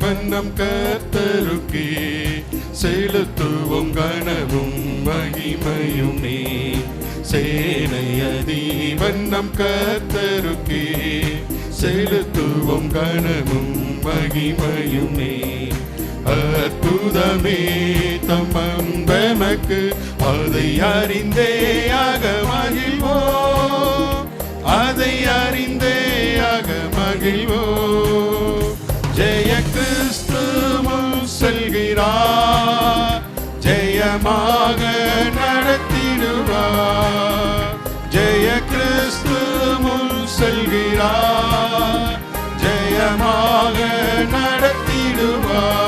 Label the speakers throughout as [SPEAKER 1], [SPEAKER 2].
[SPEAKER 1] வண்ணம் கர்த்தருக்கே. செலுத்துவோம் கனவும் மகிமையுமே சேனையதி வண்ணம் கர்த்தருக்கே. செலுத்துவோம் கனவும் மகிமையுமே அற்புதமே தம்மம்பெமக்கு அதை அறிந்தே ஆக மகிழ்வோ அதை அறிந்தே ஆக மகிழ்வோ செல்கிறார். ஜெயமாக நடத்திடுவார்.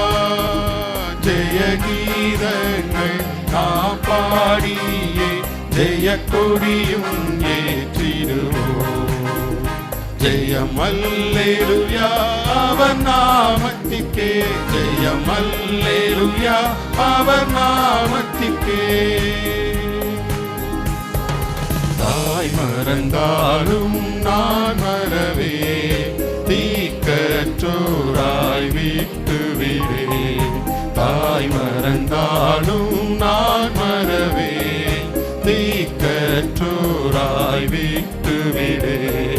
[SPEAKER 1] ஜெய கீதங்கள் நாம் பாடியே ஜெய கொடியும் ஏற்றிடுவோம் ஜெயம் அவர் நாமத்திக்கே ஜெயம் அவர் நாமத்திக்கே தாய் மறந்தாலும் நான் மறவே தீக்கற்றோராய் விட்டு விடே. தாய் மறந்தாலும் நான் மறவே தீக்கற்றோராய் விட்டு விடே.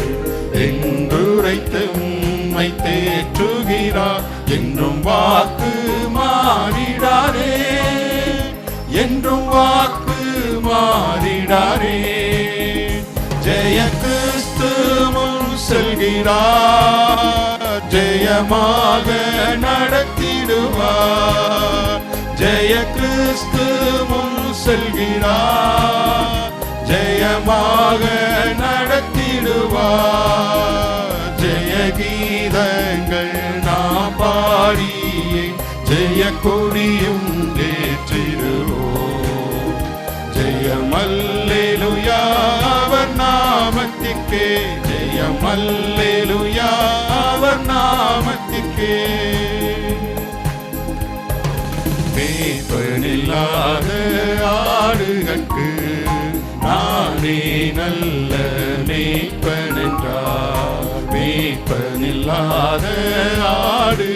[SPEAKER 1] என்றுரைத்து உம்மை தேற்றுகிறார் என்றும் வாக்கு மாறிடாரே. என்றும் வாக்கு மாறிடாரே. செல்கிறார் ஜெயமாக நடத்திடுவார். ஜெய கிறிஸ்து முன் செல்கிறார். ஜெயமாக நடத்திடுவார். ஜெய கீதங்கள் நாம் பாடியே ஜெய கொடியும் ஏற்றிடுவோம். ஜெயமல்லேலுயா அவர் நாமத்திற்கே. ஜெயமல்லேலுயா அவர் நாமத்திற்கே. மேய்ப்பனில்லாத ஆடுகட்கு நானே நல்ல மேய்ப்பனென்றார் மேய்ப்பனில்லாத ஆடு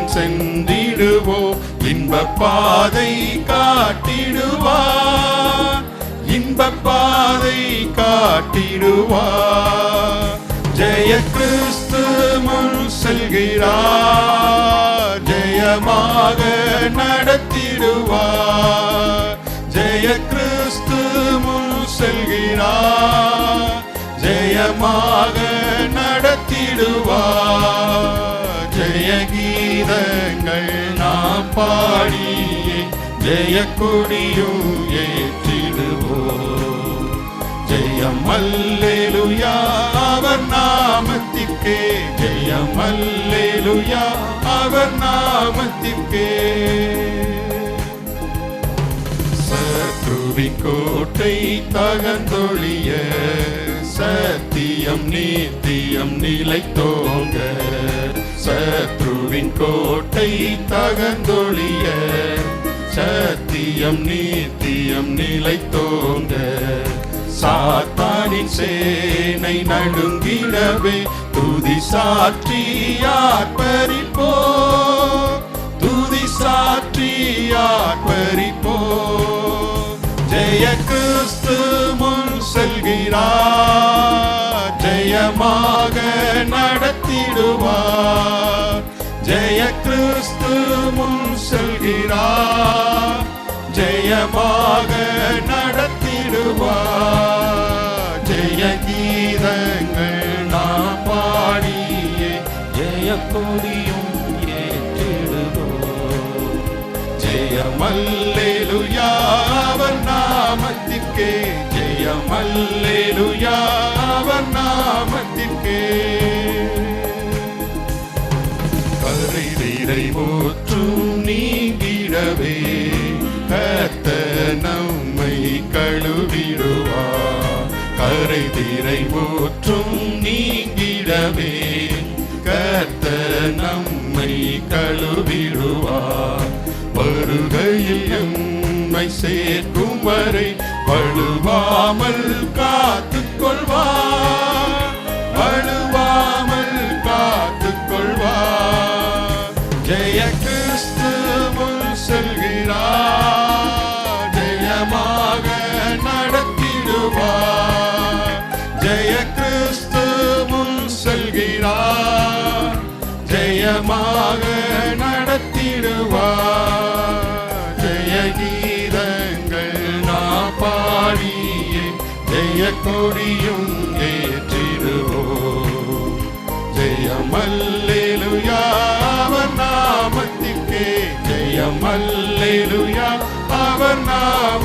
[SPEAKER 1] பின் சென்றிடுவோ இன்ப பாதை காட்டிடுவார். இன்ப பாதை காட்டிடுவார். ஜெய கிறிஸ்து முன் செல்கிறார். ஜெயமாக நடத்திடுவார். ஜெய கிறிஸ்து முன் செல்கிறார். ஜெயமாக நடத்திடுவார். கீதங்கள் நாம் பாடியே ஜெய ஏற்றிடுவோம் ஜெயமல்லேலுயா அவர் நாமத்திற்கே. ஜெயமல்லேலுயா அவர் நாமத்திற்கே. சத்ருவின் கோட்டை தகந்தொழிய சத்தியம் நீத்தியம் நிலைத்தோங்க. சத்ருவின் கோட்டை தகந்தொழிய சத்தியம் நீத்தியம் நிலைத்தோங்க சாத்தானின் சேனை நடுங்கிடவே துதி சாற்றியார் பறிப்போ. துதி சாற்றியார் பறிப்போ. ஜெய கிறிஸ்து முன் செல்கிறார் ஜெயமாக நடத்திடுவார். ஜெய கிறிஸ்து முன் செல்கிறார். ஜெயமாக நடத்திடுவார். ஜெய கீதங்கள் நாம் பாடியே ஜெய கொடியும் ஏற்றிடுவோம். ஜெயமல்லேலுயா அவர் நாமத்திற்கே. ஜெயமல்லேலுயா அவர் நாமத்திற்கே. போற்றும் நீங்கிடவே கத்த நம்மை கழுவிடுவா. கரை தீரை போற்றும் நீங்கிடவே கத்த நம்மை கழுவிடுவா. வருகையில் எம்மை சேர்க்கும் வரை வழுவாமல் காத்த ஜெயமாக நடத்திடுவார். ஜெய கீதங்கள் நான் பாடியே ஜெய கொடியும் ஏற்றிடுவோம். ஜெயமல்லேலுயா அவர் நாமத்திற்கே. ஜெயமல்லேலுயா அவர் நாம